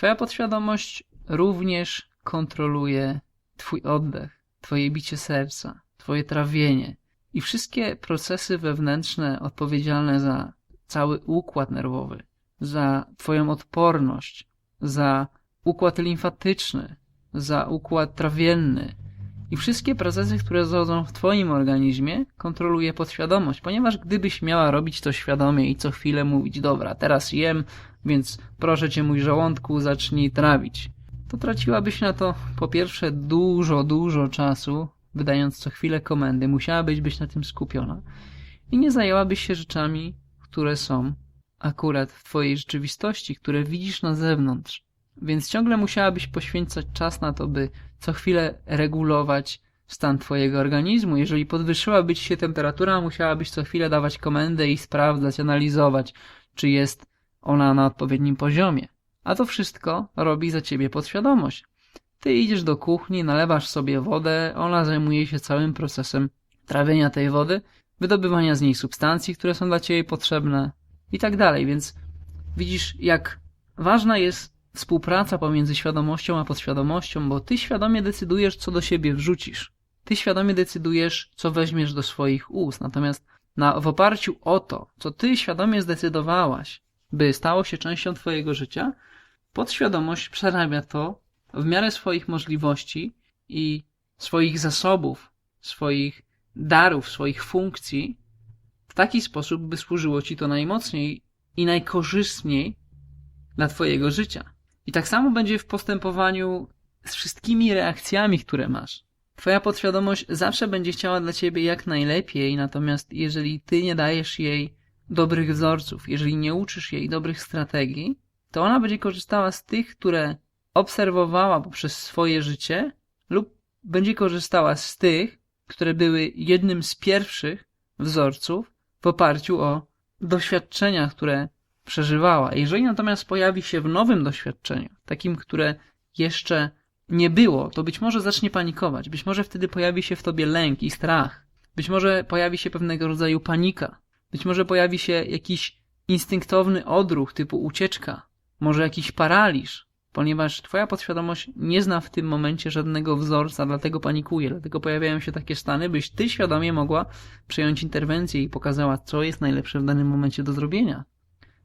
Twoja podświadomość również kontroluje Twój oddech, Twoje bicie serca, Twoje trawienie i wszystkie procesy wewnętrzne odpowiedzialne za cały układ nerwowy, za Twoją odporność, za układ limfatyczny, za układ trawienny i wszystkie procesy, które zachodzą w Twoim organizmie, kontroluje podświadomość, ponieważ gdybyś miała robić to świadomie i co chwilę mówić, dobra, teraz jem, więc proszę Cię, mój żołądku, zacznij trawić, to traciłabyś na to po pierwsze dużo, dużo czasu, wydając co chwilę komendy, musiałabyś być na tym skupiona. I nie zajęłabyś się rzeczami, które są akurat w Twojej rzeczywistości, które widzisz na zewnątrz. Więc ciągle musiałabyś poświęcać czas na to, by co chwilę regulować stan Twojego organizmu. Jeżeli podwyższyłaby Ci się temperatura, musiałabyś co chwilę dawać komendę i sprawdzać, analizować, czy jest ona na odpowiednim poziomie. A to wszystko robi za Ciebie podświadomość. Ty idziesz do kuchni, nalewasz sobie wodę, ona zajmuje się całym procesem trawienia tej wody, wydobywania z niej substancji, które są dla Ciebie potrzebne i tak dalej. Więc widzisz, jak ważna jest współpraca pomiędzy świadomością a podświadomością, bo Ty świadomie decydujesz, co do siebie wrzucisz. Ty świadomie decydujesz, co weźmiesz do swoich ust. Natomiast na, w oparciu o to, co Ty świadomie zdecydowałaś, by stało się częścią Twojego życia, podświadomość przerabia to w miarę swoich możliwości i swoich zasobów, swoich darów, swoich funkcji w taki sposób, by służyło ci to najmocniej i najkorzystniej dla twojego życia. I tak samo będzie w postępowaniu z wszystkimi reakcjami, które masz. Twoja podświadomość zawsze będzie chciała dla ciebie jak najlepiej, natomiast jeżeli ty nie dajesz jej dobrych wzorców, jeżeli nie uczysz jej dobrych strategii, to ona będzie korzystała z tych, które obserwowała poprzez swoje życie lub będzie korzystała z tych, które były jednym z pierwszych wzorców w oparciu o doświadczenia, które przeżywała. Jeżeli natomiast pojawi się w nowym doświadczeniu, takim, które jeszcze nie było, to być może zacznie panikować. Być może wtedy pojawi się w tobie lęk i strach. Być może pojawi się pewnego rodzaju panika. Być może pojawi się jakiś instynktowny odruch typu ucieczka. Może jakiś paraliż ponieważ twoja podświadomość nie zna w tym momencie żadnego wzorca, dlatego panikuje, dlatego pojawiają się takie stany, byś ty świadomie mogła przejąć interwencję i pokazała, co jest najlepsze w danym momencie do zrobienia.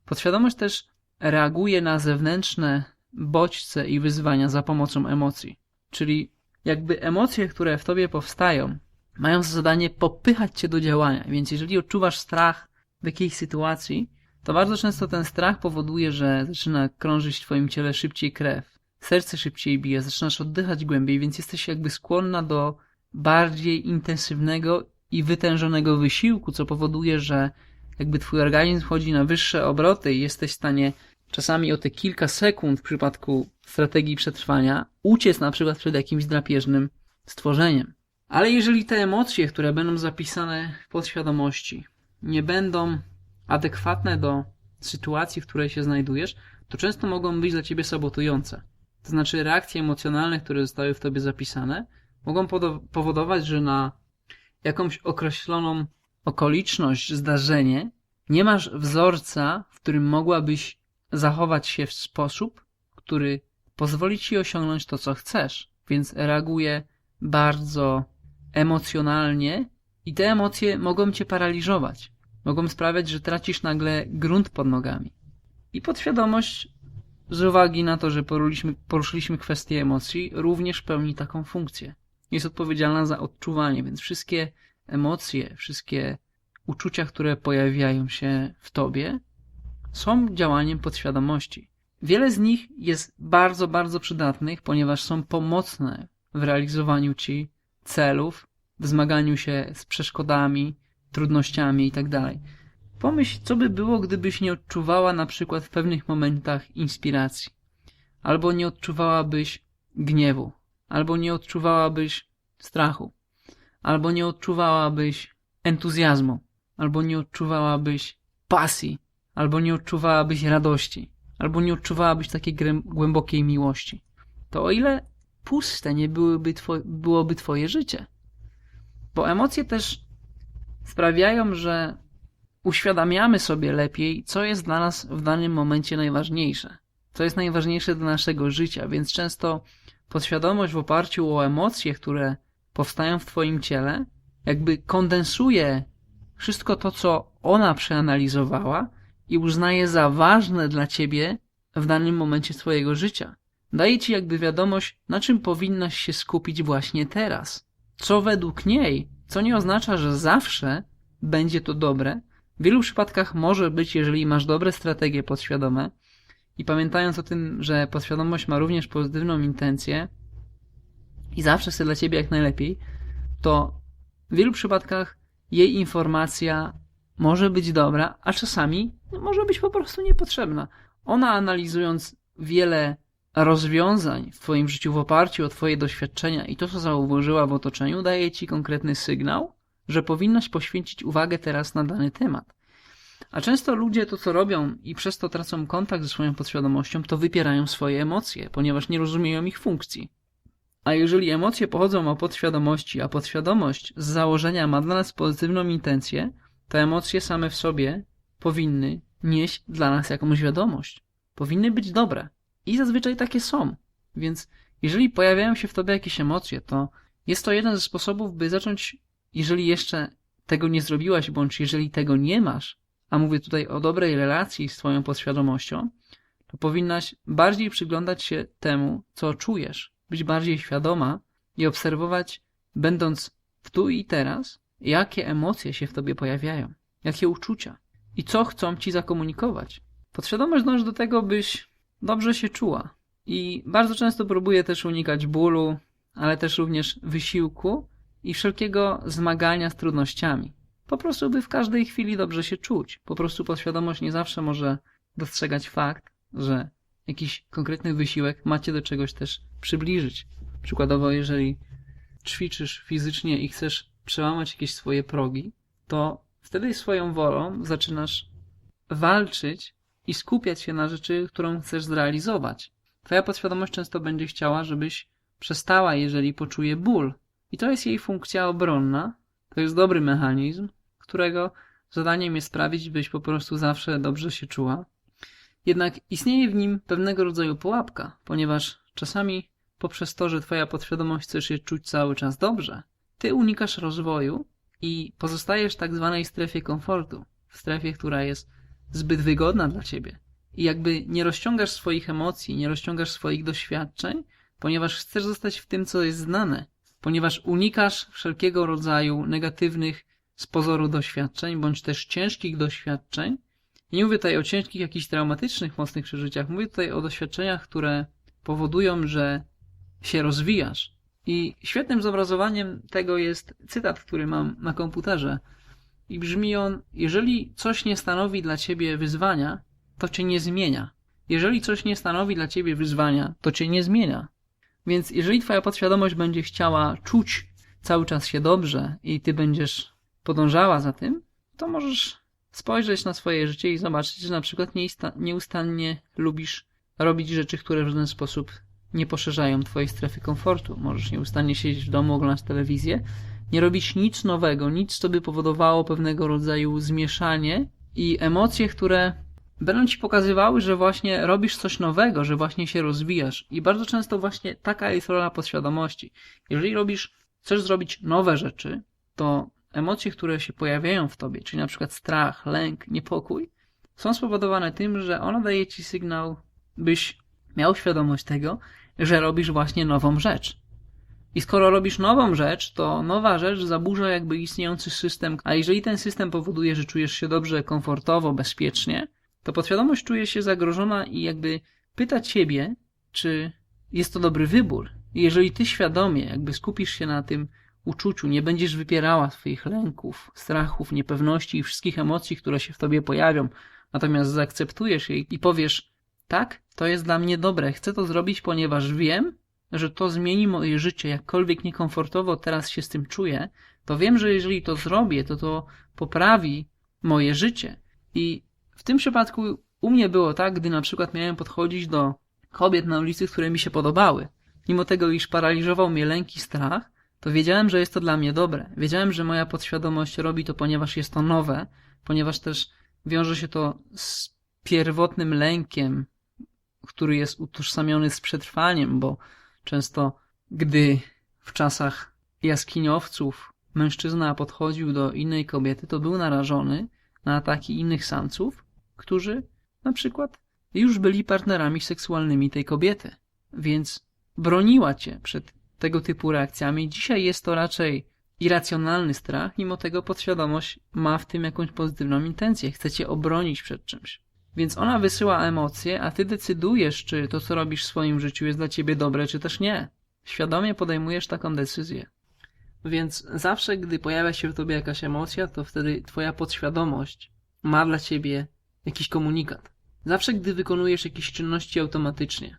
Podświadomość też reaguje na zewnętrzne bodźce i wyzwania za pomocą emocji. Czyli jakby emocje, które w tobie powstają, mają za zadanie popychać cię do działania. Więc jeżeli odczuwasz strach w jakiejś sytuacji, to bardzo często ten strach powoduje, że zaczyna krążyć w twoim ciele szybciej krew, serce szybciej bije, zaczynasz oddychać głębiej, więc jesteś jakby skłonna do bardziej intensywnego i wytężonego wysiłku, co powoduje, że jakby twój organizm wchodzi na wyższe obroty i jesteś w stanie czasami o te kilka sekund w przypadku strategii przetrwania uciec na przykład przed jakimś drapieżnym stworzeniem. Ale jeżeli te emocje, które będą zapisane w podświadomości, nie będą adekwatne do sytuacji, w której się znajdujesz, to często mogą być dla ciebie sabotujące. To znaczy reakcje emocjonalne, które zostały w tobie zapisane, mogą powodować, że na jakąś określoną okoliczność, zdarzenie, nie masz wzorca, w którym mogłabyś zachować się w sposób, który pozwoli ci osiągnąć to, co chcesz. Więc reaguje bardzo emocjonalnie i te emocje mogą cię paraliżować mogą sprawiać, że tracisz nagle grunt pod nogami. I podświadomość, z uwagi na to, że poruszyliśmy, poruszyliśmy kwestię emocji, również pełni taką funkcję. Jest odpowiedzialna za odczuwanie, więc wszystkie emocje, wszystkie uczucia, które pojawiają się w tobie, są działaniem podświadomości. Wiele z nich jest bardzo, bardzo przydatnych, ponieważ są pomocne w realizowaniu ci celów, w zmaganiu się z przeszkodami, trudnościami i tak. Pomyśl, co by było, gdybyś nie odczuwała na przykład w pewnych momentach inspiracji, albo nie odczuwałabyś gniewu, albo nie odczuwałabyś strachu, albo nie odczuwałabyś entuzjazmu, albo nie odczuwałabyś pasji, albo nie odczuwałabyś radości, albo nie odczuwałabyś takiej głębokiej miłości. To o ile puste nie byłyby two byłoby twoje życie. Bo emocje też sprawiają, że uświadamiamy sobie lepiej, co jest dla nas w danym momencie najważniejsze. co jest najważniejsze dla naszego życia, więc często podświadomość w oparciu o emocje, które powstają w Twoim ciele, jakby kondensuje wszystko to, co ona przeanalizowała i uznaje za ważne dla Ciebie w danym momencie swojego życia. Daje Ci jakby wiadomość, na czym powinnaś się skupić właśnie teraz. Co według niej, co nie oznacza, że zawsze będzie to dobre, w wielu przypadkach może być, jeżeli masz dobre strategie podświadome i pamiętając o tym, że podświadomość ma również pozytywną intencję i zawsze chce dla Ciebie jak najlepiej, to w wielu przypadkach jej informacja może być dobra, a czasami może być po prostu niepotrzebna. Ona analizując wiele rozwiązań w Twoim życiu w oparciu o Twoje doświadczenia i to, co zauważyła w otoczeniu, daje Ci konkretny sygnał, że powinnaś poświęcić uwagę teraz na dany temat. A często ludzie to, co robią i przez to tracą kontakt ze swoją podświadomością, to wypierają swoje emocje, ponieważ nie rozumieją ich funkcji. A jeżeli emocje pochodzą od podświadomości, a podświadomość z założenia ma dla nas pozytywną intencję, to emocje same w sobie powinny nieść dla nas jakąś wiadomość. Powinny być dobre. I zazwyczaj takie są. Więc jeżeli pojawiają się w tobie jakieś emocje, to jest to jeden ze sposobów, by zacząć, jeżeli jeszcze tego nie zrobiłaś, bądź jeżeli tego nie masz, a mówię tutaj o dobrej relacji z twoją podświadomością, to powinnaś bardziej przyglądać się temu, co czujesz, być bardziej świadoma i obserwować, będąc w tu i teraz, jakie emocje się w tobie pojawiają, jakie uczucia i co chcą ci zakomunikować. Podświadomość dąży do tego, byś dobrze się czuła. I bardzo często próbuję też unikać bólu, ale też również wysiłku i wszelkiego zmagania z trudnościami. Po prostu, by w każdej chwili dobrze się czuć. Po prostu podświadomość nie zawsze może dostrzegać fakt, że jakiś konkretny wysiłek macie do czegoś też przybliżyć. Przykładowo, jeżeli ćwiczysz fizycznie i chcesz przełamać jakieś swoje progi, to wtedy swoją wolą zaczynasz walczyć i skupiać się na rzeczy, którą chcesz zrealizować. Twoja podświadomość często będzie chciała, żebyś przestała, jeżeli poczuje ból. I to jest jej funkcja obronna. To jest dobry mechanizm, którego zadaniem jest sprawić, byś po prostu zawsze dobrze się czuła. Jednak istnieje w nim pewnego rodzaju pułapka, ponieważ czasami poprzez to, że twoja podświadomość chce się czuć cały czas dobrze, ty unikasz rozwoju i pozostajesz w tak zwanej strefie komfortu, w strefie, która jest zbyt wygodna dla ciebie. I jakby nie rozciągasz swoich emocji, nie rozciągasz swoich doświadczeń, ponieważ chcesz zostać w tym, co jest znane, ponieważ unikasz wszelkiego rodzaju negatywnych z pozoru doświadczeń, bądź też ciężkich doświadczeń. Nie mówię tutaj o ciężkich, jakichś traumatycznych, mocnych przeżyciach, mówię tutaj o doświadczeniach, które powodują, że się rozwijasz. I świetnym zobrazowaniem tego jest cytat, który mam na komputerze. I brzmi on: Jeżeli coś nie stanowi dla ciebie wyzwania, to cię nie zmienia. Jeżeli coś nie stanowi dla ciebie wyzwania, to cię nie zmienia. Więc jeżeli twoja podświadomość będzie chciała czuć cały czas się dobrze i ty będziesz podążała za tym, to możesz spojrzeć na swoje życie i zobaczyć, że na przykład nieustannie lubisz robić rzeczy, które w żaden sposób nie poszerzają twojej strefy komfortu. Możesz nieustannie siedzieć w domu, oglądać telewizję, nie robić nic nowego, nic, co by powodowało pewnego rodzaju zmieszanie i emocje, które będą ci pokazywały, że właśnie robisz coś nowego, że właśnie się rozwijasz. I bardzo często właśnie taka jest rola podświadomości. Jeżeli robisz, chcesz zrobić nowe rzeczy, to emocje, które się pojawiają w tobie, czyli na przykład strach, lęk, niepokój, są spowodowane tym, że ona daje ci sygnał, byś miał świadomość tego, że robisz właśnie nową rzecz. I skoro robisz nową rzecz, to nowa rzecz zaburza jakby istniejący system, a jeżeli ten system powoduje, że czujesz się dobrze, komfortowo, bezpiecznie, to podświadomość czuje się zagrożona i jakby pyta ciebie, czy jest to dobry wybór. I jeżeli ty świadomie jakby skupisz się na tym uczuciu, nie będziesz wypierała swoich lęków, strachów, niepewności i wszystkich emocji, które się w tobie pojawią, natomiast zaakceptujesz je i powiesz, tak, to jest dla mnie dobre, chcę to zrobić, ponieważ wiem, że to zmieni moje życie, jakkolwiek niekomfortowo teraz się z tym czuję, to wiem, że jeżeli to zrobię, to to poprawi moje życie. I w tym przypadku u mnie było tak, gdy na przykład miałem podchodzić do kobiet na ulicy, które mi się podobały. Mimo tego, iż paraliżował mnie lęk i strach, to wiedziałem, że jest to dla mnie dobre. Wiedziałem, że moja podświadomość robi to, ponieważ jest to nowe, ponieważ też wiąże się to z pierwotnym lękiem, który jest utożsamiony z przetrwaniem, bo często gdy w czasach jaskiniowców mężczyzna podchodził do innej kobiety, to był narażony na ataki innych samców, którzy na przykład już byli partnerami seksualnymi tej kobiety. Więc broniła cię przed tego typu reakcjami. Dzisiaj jest to raczej irracjonalny strach, mimo tego podświadomość ma w tym jakąś pozytywną intencję. Chce cię obronić przed czymś. Więc ona wysyła emocje, a ty decydujesz, czy to, co robisz w swoim życiu jest dla ciebie dobre, czy też nie. Świadomie podejmujesz taką decyzję. Więc zawsze, gdy pojawia się w tobie jakaś emocja, to wtedy twoja podświadomość ma dla ciebie jakiś komunikat. Zawsze, gdy wykonujesz jakieś czynności automatycznie,